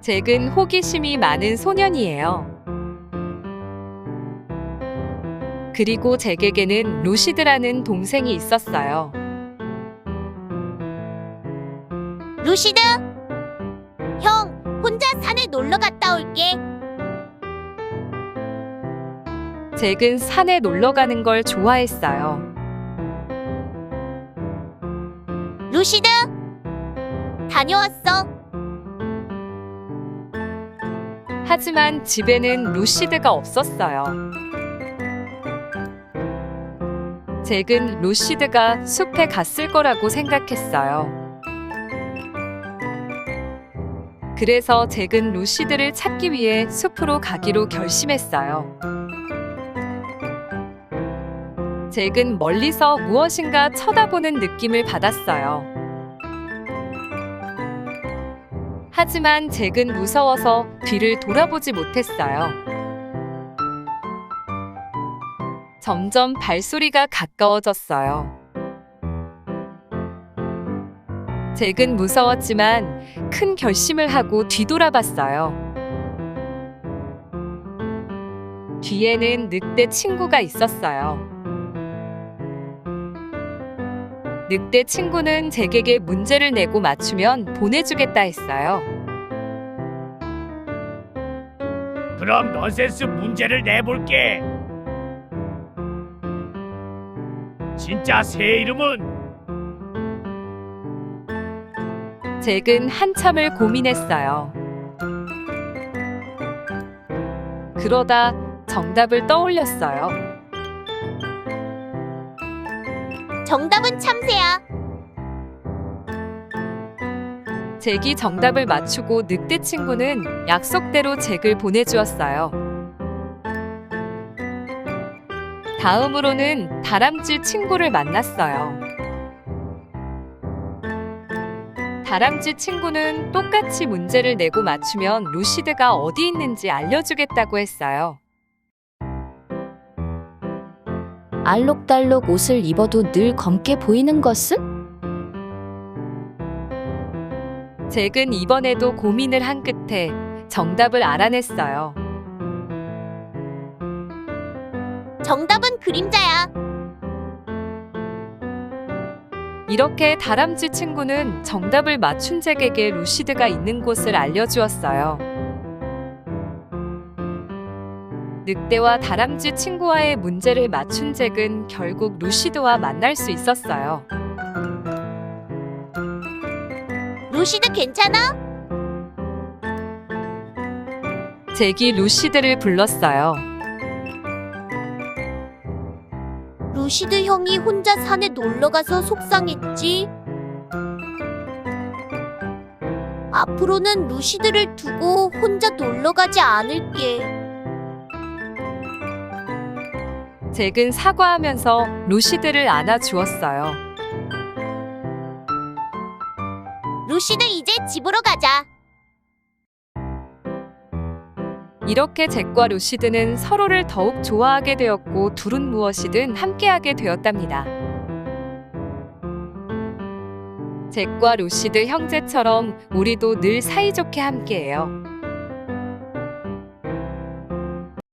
잭은 호기심이 많은 소년이에요. 그리고 잭에게는 루시드라는 동생이 있었어요. 루시드? 형, 혼자 산에 놀러 갔다 올게. 잭은 산에 놀러 가는 걸 좋아했어요. 루시드? 다녀왔어. 하지만 집에는 루시드가 없었어요. 잭은 루시드가 숲에 갔을 거라고 생각했어요. 그래서 잭은 루시드를 찾기 위해 숲으로 가기로 결심했어요. 잭은 멀리서 무엇인가 쳐다보는 느낌을 받았어요. 하지만 잭은 무서워서 뒤를 돌아보지 못했어요. 점점 발소리가 가까워졌어요. 잭은 무서웠지만 큰 결심을 하고 뒤돌아봤어요. 뒤에는 늑대 친구가 있었어요. 늑대 친구는 잭에게 문제를 내고 맞추면 보내주겠다 했어요. 그럼 넌센스 문제를 내볼게. 진짜 새 이름은 잭은 한참을 고민했어요. 그러다 정답을 떠올렸어요. 정답은 참새야. 잭이 정답을 맞추고 늑대 친구는 약속대로 잭을 보내주었어요. 다음으로는 다람쥐 친구를 만났어요. 다람쥐 친구는 똑같이 문제를 내고 맞추면 루시드가 어디 있는지 알려주겠다고 했어요. 알록달록 옷을 입어도 늘 검게 보이는 것은? 잭은 이번에도 고민을 한 끝에 정답을 알아냈어요. 정답은 그림자야. 이렇게 다람쥐 친구는 정답을 맞춘 잭에게 루시드가 있는 곳을 알려주었어요. 늑대와 다람쥐 친구와의 문제를 맞춘 잭은 결국 루시드와 만날 수 있었어요. 루시드 괜찮아? 잭이 루시드를 불렀어요. 루시드 형이 혼자 산에 놀러 가서 속상했지. 앞으로는 루시드를 두고 혼자 놀러 가지 않을게. 잭은 사과하면서 루시드를 안아주었어요. 루시드 이제 집으로 가자. 이렇게 잭과 루시드는 서로를 더욱 좋아하게 되었고 둘은 무엇이든 함께하게 되었답니다. 잭과 루시드 형제처럼 우리도 늘 사이좋게 함께해요.